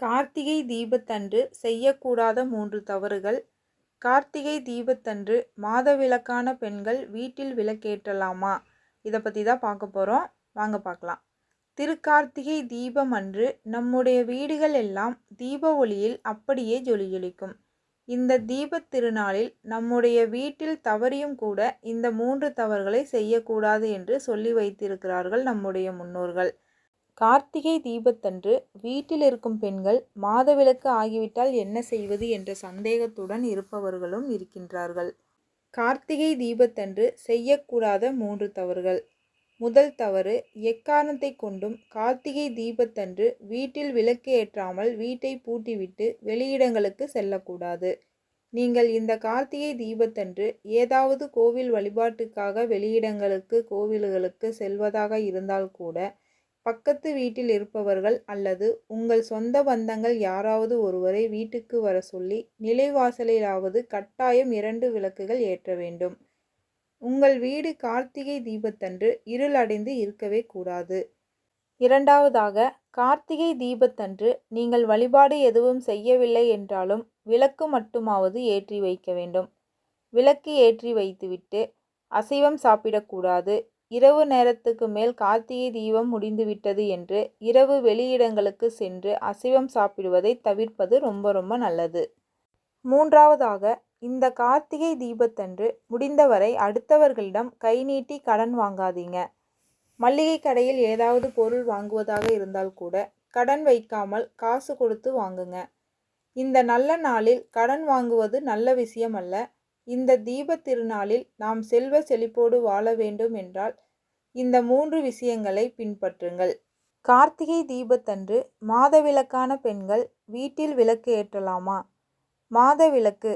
கார்த்திகை தீபத்தன்று செய்யக்கூடாத மூன்று தவறுகள். கார்த்திகை தீபத்தன்று மாதவிலக்கான பெண்கள் வீட்டில் விளக்கேற்றலாமா? இதை பற்றி தான் பார்க்க போகிறோம் வாங்க பார்க்கலாம். திருக்கார்த்திகை தீபம் அன்று நம்முடைய வீடுகள் எல்லாம் தீப ஒளியில் அப்படியே ஜொலி ஜொலிக்கும். இந்த தீபத் திருநாளில் நம்முடைய வீட்டில் தவறியும் கூட இந்த மூன்று தவறுகளை செய்யக்கூடாது என்று சொல்லி வைத்திருக்கிறார்கள் நம்முடைய முன்னோர்கள். கார்த்திகை தீபத்தன்று வீட்டில் இருக்கும் பெண்கள் மாதவிலக்கு ஆகிவிட்டால் என்ன செய்வது என்ற சந்தேகத்துடன் இருப்பவர்களும் இருக்கின்றார்கள். கார்த்திகை தீபத்தன்று செய்யக்கூடாத மூன்று தவறுகள். முதல் தவறு எக்காரணத்தை கொண்டும் கார்த்திகை தீபத்தன்று வீட்டில் விளக்கு ஏற்றாமல் வீட்டை பூட்டிவிட்டு வெளியிடங்களுக்கு செல்லக்கூடாது. நீங்கள் இந்த கார்த்திகை தீபத்தன்று ஏதாவது கோவில் வழிபாட்டுக்காக வெளியிடங்களுக்கு கோவில்களுக்கு செல்வதாக இருந்தால் கூட பக்கத்து வீட்டில் இருப்பவர்கள் அல்லது உங்கள் சொந்த பந்தங்கள் யாராவது ஒருவரை வீட்டுக்கு வர சொல்லி நிலைவாசலிலாவது கட்டாயம் இரண்டு விளக்குகள் ஏற்ற வேண்டும். உங்கள் வீடு கார்த்திகை தீபத்தன்று இருளடைந்து இருக்கவே கூடாது. இரண்டாவதாக கார்த்திகை தீபத்தன்று நீங்கள் வழிபாடு எதுவும் செய்யவில்லை என்றாலும் விளக்கு மட்டுமாவது ஏற்றி வைக்க வேண்டும். விளக்கு ஏற்றி வைத்துவிட்டு அசைவம் சாப்பிடக்கூடாது. இரவு நேரத்துக்கு மேல் கார்த்திகை தீபம் முடிந்துவிட்டது என்று இரவு வெளியிடங்களுக்கு சென்று அசைவம் சாப்பிடுவதை தவிர்ப்பது ரொம்ப ரொம்ப நல்லது. மூன்றாவதாக இந்த கார்த்திகை தீபத்தன்று முடிந்தவரை அடுத்தவர்களிடம் கை நீட்டி கடன் வாங்காதீங்க. மல்லிகை கடையில் ஏதாவது பொருள் வாங்குவதாக இருந்தால் கூட கடன் வைக்காமல் காசு கொடுத்து வாங்குங்க. இந்த நல்ல நாளில் கடன் வாங்குவது நல்ல விஷயம் அல்ல இந்த தீபத் திருநாளில் நாம் செல்வ செழிப்போடு வாழ வேண்டும் என்றால் இந்த மூன்று விஷயங்களை பின்பற்றுங்கள். கார்த்திகை தீபத்தன்று மாதவிலக்கான பெண்கள் வீட்டில் விளக்கு ஏற்றலாமா? மாதவிளக்கு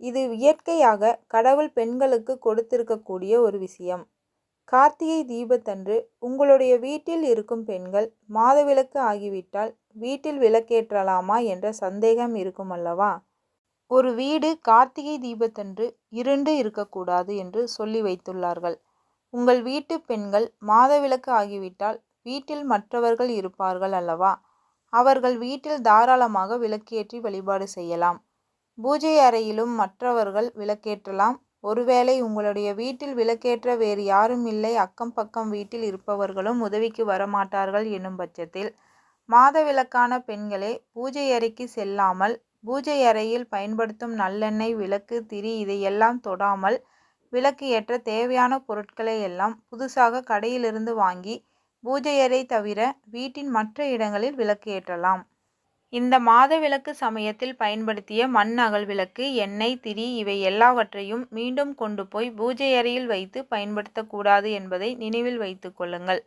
இது இயற்கையாக கடவுள் பெண்களுக்கு கொடுத்திருக்கக்கூடிய ஒரு விஷயம். கார்த்திகை தீபத்தன்று உங்களுடைய வீட்டில் இருக்கும் பெண்கள் மாதவிலக்கு ஆகிவிட்டால் வீட்டில் விளக்கேற்றலாமா என்ற சந்தேகம் இருக்கும் அல்லவா? ஒரு வீடு கார்த்திகை தீபத்தன்று இருண்டு இருக்கக்கூடாது என்று சொல்லி வைத்துள்ளார்கள். உங்கள் வீட்டு பெண்கள் மாதவிலக்கு ஆகிவிட்டால் வீட்டில் மற்றவர்கள் இருப்பார்கள் அல்லவா? அவர்கள் வீட்டில் தாராளமாக விளக்கேற்றி வழிபாடு செய்யலாம். பூஜை அறையிலும் மற்றவர்கள் விளக்கேற்றலாம். ஒருவேளை உங்களுடைய வீட்டில் விளக்கேற்ற வேறு யாரும் இல்லை அக்கம் பக்கம் வீட்டில் இருப்பவர்களும் உதவிக்கு வரமாட்டார்கள் என்னும் பட்சத்தில் மாதவிலக்கான பெண்களே பூஜை அறைக்கு செல்லாமல் பூஜை அறையில் பயன்படுத்தும் நல்லெண்ணெய் விளக்கு திரி இதையெல்லாம் தொடாமல் விளக்கு ஏற்ற தேவையான பொருட்களை எல்லாம் புதுசாக கடையிலிருந்து வாங்கி பூஜை அறை தவிர வீட்டின் மற்ற இடங்களில் விளக்கு ஏற்றலாம். இந்த மாத விளக்கு சமயத்தில் பயன்படுத்திய மண் அகல் விளக்கு எண்ணெய் திரி இவை எல்லாவற்றையும் மீண்டும் கொண்டு போய் பூஜை அறையில் வைத்து பயன்படுத்தக்கூடாது என்பதை நினைவில் வைத்து கொள்ளுங்கள்.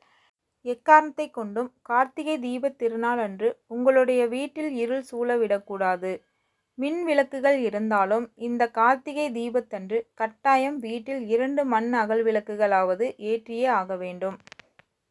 எக்காரணத்தை கொண்டும் கார்த்திகை தீப திருநாள் அன்று உங்களுடைய வீட்டில் இருள் சூழவிடக்கூடாது மின் விளக்குகள் இருந்தாலும் இந்த கார்த்திகை தீபத்தன்று கட்டாயம் வீட்டில் இரண்டு மண் அகல் விளக்குகளாவது ஏற்றியே ஆக வேண்டும்.